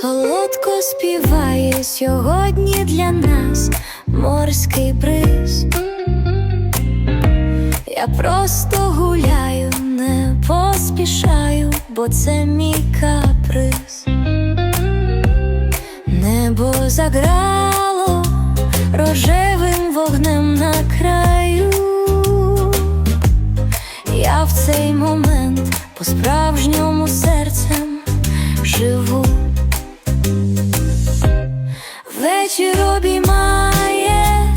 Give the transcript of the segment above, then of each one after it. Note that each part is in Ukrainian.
Солодко співає сьогодні для нас морський бриз. Я просто гуляю, не поспішаю, бо це мій каприз. Небо заграло рожевим Я в цей момент по-справжньому серцем живу. Вечір обіймає,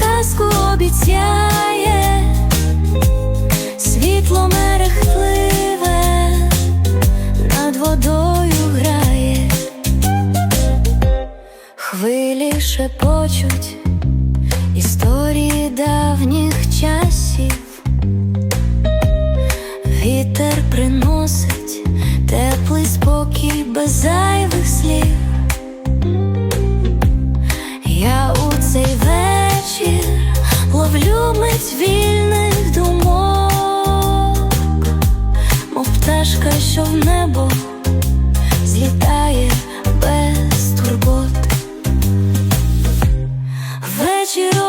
казку обіцяє, світло мерехтливе над водою грає, хвилі шепочуть історії давніх часів. Приносить теплий спокій без зайвих слів. Я у цей вечір ловлю мить вільних думок, мов пташка, що в небо злітає без турбот. Вечір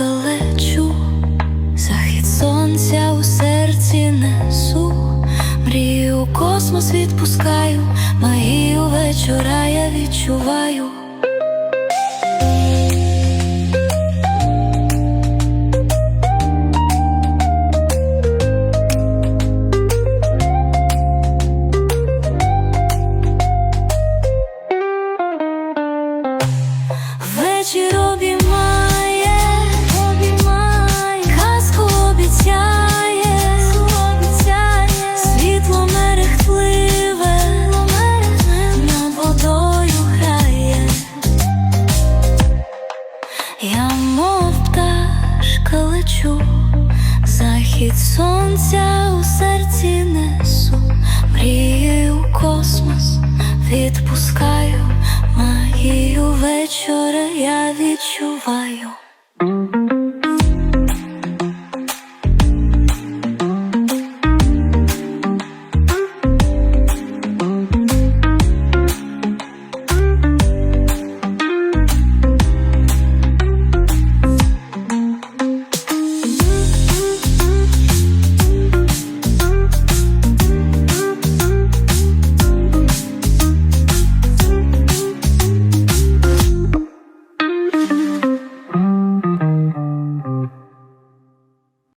лечу, захід сонця у серці несу, мрію космос відпускаю, магію вечора я відчуваю. Вечір лечу, захід сонця у серці несу, мрії у космос відпускаю, магію вечора я відчуваю.